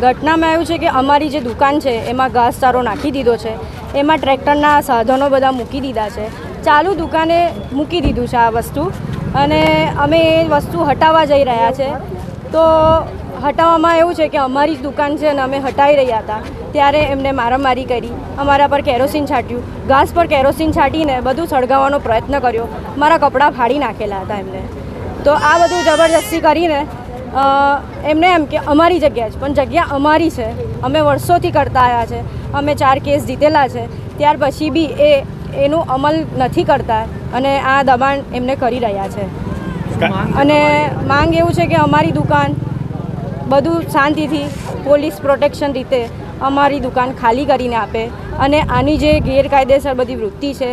ઘટનામાં એવું છે કે અમારી જે દુકાન છે, એમાં ઘાસચારો નાખી દીધો છે. એમાં ટ્રેક્ટરના સાધનો બધા મૂકી દીધા છે. ચાલુ દુકાને મૂકી દીધું છે આ વસ્તુ અને અમે એ વસ્તુ હટાવવા જઈ રહ્યા છે. તો હટાવવામાં એવું છે કે અમારી જ દુકાન છે અને અમે હટાવી રહ્યા હતા. ત્યારે એમને મારામારી કરી, અમારા પર કેરોસીન છાંટ્યું. ઘાસ પર કેરોસીન છાંટીને બધું સળગાવવાનો પ્રયત્ન કર્યો. મારા કપડાં ફાડી નાખેલા હતા એમને. તો આ બધું જબરજસ્તી કરીને એમને એમ કે અમારી જગ્યા છે પણ જગ્યા અમારી છે. અમે વર્ષોથી કરતા આવ્યા છે અમે ચાર કેસ જીતેલા છે. ત્યાર પછી બી એ એનું અમલ નથી કરતા અને આ દબાણ એમને કરી રહ્યા છે. અને માંગ એવું છે કે અમારી દુકાન બધું શાંતિથી પોલીસ પ્રોટેક્શન રીતે અમારી દુકાન ખાલી કરીને આપે અને આની જે ગેરકાયદેસર બધી વૃત્તિ છે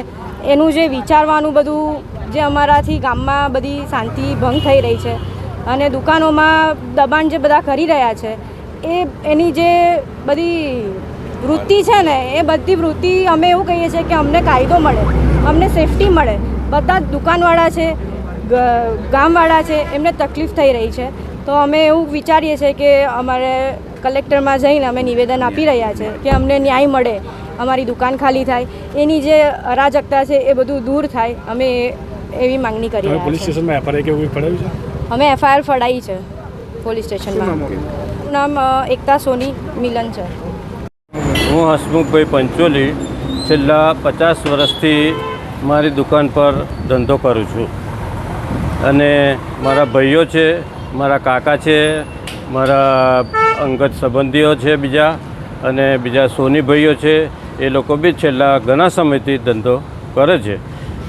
એનું જે વિચારવાનું બધું જે અમારાથી ગામમાં બધી શાંતિ ભંગ થઈ રહી છે અને દુકાનોમાં દબાણ જે બધા કરી રહ્યા છે એ એની જે બધી વૃત્તિ છે ને એ બધી વૃત્તિ અમે એવું કહીએ છીએ કે અમને કાયદો મળે અમને સેફટી મળે. બધા દુકાનવાળા છે ગામવાળા છે એમને તકલીફ થઈ રહી છે. તો અમે એવું વિચારીએ છીએ કે અમારે કલેક્ટરમાં જઈને અમે નિવેદન આપી રહ્યા છે કે અમને ન્યાય મળે અમારી દુકાન ખાલી થાય. એની જે અરાજકતા છે એ બધું દૂર થાય અમે એ- એવી માંગણી કરી પોલીસ સ્ટેશનમાં એફઆઈઆર કે એવું પડાવ્યું છે? અમે એફઆઈઆર ફડાઈ છે પોલીસ સ્ટેશનમાં. નામ એકતા સોની મિલન છે. હું હસમુખભાઈ પંચોલી છેલ્લા પચાસ વર્ષથી મારી દુકાન પર ધંધો કરું છું. અને મારા ભાઈઓ છે મારા કાકા છે મારા અંગત સંબંધીઓ છે બીજા અને બીજા સોની ભાઈઓ છે એ લોકો બી છેલ્લા ઘણા સમયથી ધંધો કરે છે.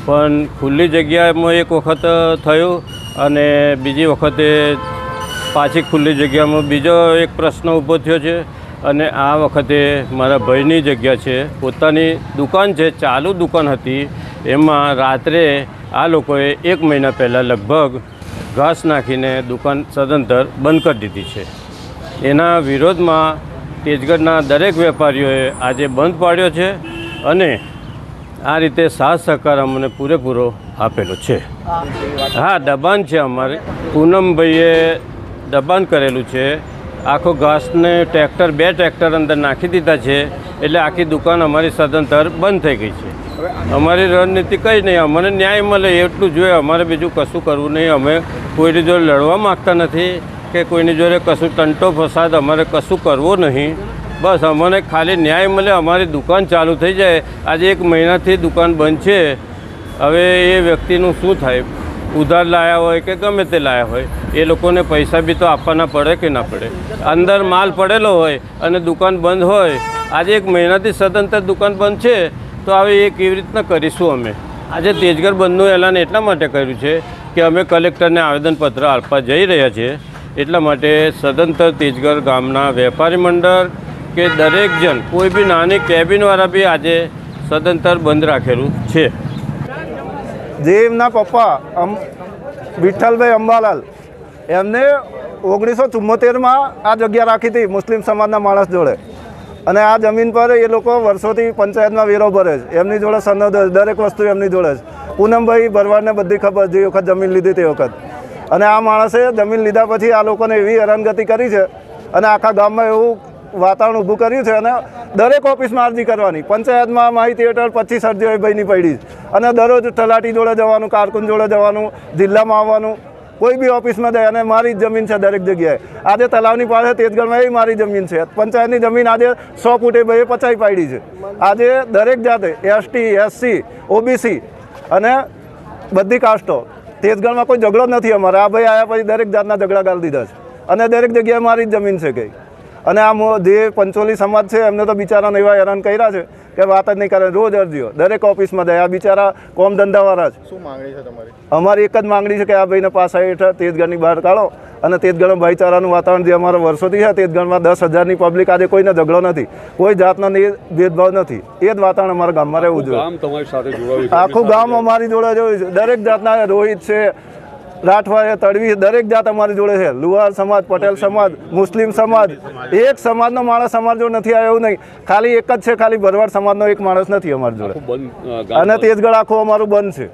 પણ ખુલ્લી જગ્યામાં એક વખત થયું અને બીજી વખતે પાછી ખુલ્લી જગ્યામાં બીજો એક પ્રશ્ન ઊભો થયો છે અને આ વખતે મારા ભાઈની જગ્યા છે. પોતાની દુકાન છે ચાલુ દુકાન હતી, એમાં રાત્રે આ લોકોએ એક મહિના પહેલાં લગભગ ઘાસ નાખીને દુકાન સદંતર બંધ કરી દીધી છે. એના વિરોધમાં તેજગઢના દરેક વેપારીઓએ આજે બંધ પાડ્યો છે અને આ રીતે સાથ સહકાર અમને પૂરેપૂરો આપેલો છે. હા, દબાણ છે અમારે. પૂનમભાઈએ દબાણ કરેલું છે. આખો ઘાસને ટ્રેક્ટર, બે ટ્રેક્ટર અંદર નાખી દીધા છે. એટલે આખી દુકાન અમારી સદંતર બંધ થઈ ગઈ છે. અમારી રણનીતિ કંઈ નહીં. અમને ન્યાય મળે એટલું જોઈએ અમારે બીજું કશું કરવું નહીં. અમે કોઈની જોડે લડવા માગતા નથી કે કોઈની જોડે કશું તંટો ફસાદ. અમારે કશું કરવો નહીં. બસ, અમને ખાલી ન્યાય મળે, અમારી દુકાન ચાલુ થઈ જાય. આજે એક મહિનાથી દુકાન બંધ છે. હવે એ વ્યક્તિનું શું થાય? ઉધાર લાયા હોય કે ગમે તે લાયા હોય, એ લોકોને પૈસા બી તો આપવાના પડે કે ના પડે? અંદર માલ પડેલો હોય અને દુકાન બંધ હોય, આજે એક મહિનાથી સદંતર દુકાન બંધ છે, તો હવે એ કેવી રીતના કરીશું અમે? આજે તેજગર બંધનું એલાન એટલા માટે કર્યું છે કે અમે કલેક્ટરને આવેદનપત્ર આપવા જઈ રહ્યા છીએ. એટલા માટે સદંતર તેજગર ગામના વેપારી મંડળ કે દરેક જણ, કોઈ બી નાની કેબિનવાળા બી આજે સદંતર બંધ રાખેલું છે. એમના પપ્પા અમ, વિઠ્ઠલભાઈ અંબાલાલ, એમને ઓગણીસો ચુમ્મોતેરમાં આ જગ્યા રાખી હતી મુસ્લિમ સમાજના માણસ જોડે. અને આ જમીન પર એ લોકો વર્ષોથી પંચાયતમાં વેરો ભરે છે. એમની જોડે સનદ દરેક વસ્તુ એમની જોડે છે. પૂનમભાઈ ભરવાડને બધી ખબર જે વખત જમીન લીધી તે વખત. અને આ માણસે જમીન લીધા પછી આ લોકોને એવી હેરાનગતિ કરી છે. અને આખા ગામમાં એવું વાતાવરણ ઊભું કર્યું છે અને દરેક ઓફિસમાં અરજી કરવાની. પંચાયતમાં માહિતી હેઠળ પચીસ અરજીઓ ભાઈની પડી અને દરરોજ તલાટી જોડે જવાનું, કારકુન જોડે જવાનું, જિલ્લામાં આવવાનું, કોઈ બી ઓફિસમાં જાય અને મારી જમીન છે દરેક જગ્યાએ. આજે તલાવની પાસે તેજગઢમાં એ મારી જમીન છે. પંચાયતની જમીન આજે સો ફૂટે ભાઈએ પચાઈ પાડી છે. આજે દરેક જાતે એસટી, એસસી, ઓબીસી અને બધી કાસ્ટો. તેજગઢમાં કોઈ ઝઘડો નથી અમારે. આ ભાઈ આવ્યા પછી દરેક જાતના ઝઘડા ગાળી દીધા છે. અને દરેક જગ્યાએ મારી જ જમીન છે કઈ. અને આ મો- જે પંચોલી સમાજ છે એમને તો બિચારાને એવા હેરાન કર્યા છે કે વાત જ નહીં કરે રોજ અરજીઓ. દરેક ઓફિસમાં જાય. આ બિચારા કોમ ધંધાવાળા છે. શું માંગણી છે તમારી? અમારી એક જ માંગણી છે કે આ ભાઈને પાસા હેઠળ તેજગઢની બહાર કાઢો. અને તેજગઢમાં ભાઈચારાનું વાતાવરણ જે અમારા વર્ષોથી છે તેજગઢમાં દસ હજારની પબ્લિક આજે કોઈને ઝઘડો નથી. કોઈ જાતનો ભેદભાવ નથી. એ જ વાતાવરણ અમારા ગામમાં રહેવું જોઈએ. ગામ તમારી સાથે છે. આખું ગામ અમારી જોડે જોયું છે. દરેક જાતના રોહિત છે રાઠવા તડવી દરેક જાત અમારી જોડે છે. લુહાર સમાજ પટેલ સમાજ મુસ્લિમ સમાજ એક સમાજનો માણસ અમારી જોડે નથી આવ્યો એવું નહીં. ખાલી એક જ છે ખાલી ભરવાડ સમાજનો એક માણસ નથી અમારી જોડે. અને તેજગઢ આખું અમારું બંધ છે.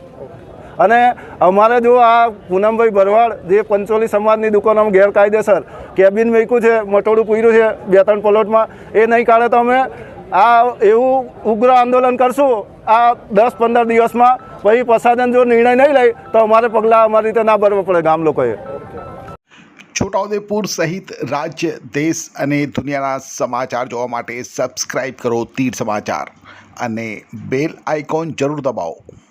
અને અમારે જો આ પૂનમભાઈ ભરવાડ જે પંચોલી સમાજની દુકાનોમાં ગેરકાયદેસર કેબિન મૂક્યું છે મટોડું પૂર્યું છે બે ત્રણ પ્લોટમાં એ નહીં કાઢે તો અમે આ એવું ઉગ્ર આંદોલન કરશું. આ દસ પંદર દિવસમાં પછી પ્રશાસન જો નિર્ણય નહીં લે, તો અમારે પગલાં અમારી રીતે ના ભરવા પડે ગામ લોકોએ. છોટાઉદેપુર સહિત રાજ્ય, દેશ અને દુનિયાના સમાચાર જોવા માટે સબસ્ક્રાઈબ કરો તીર સમાચાર અને બેલ આઇકોન જરૂર દબાવો.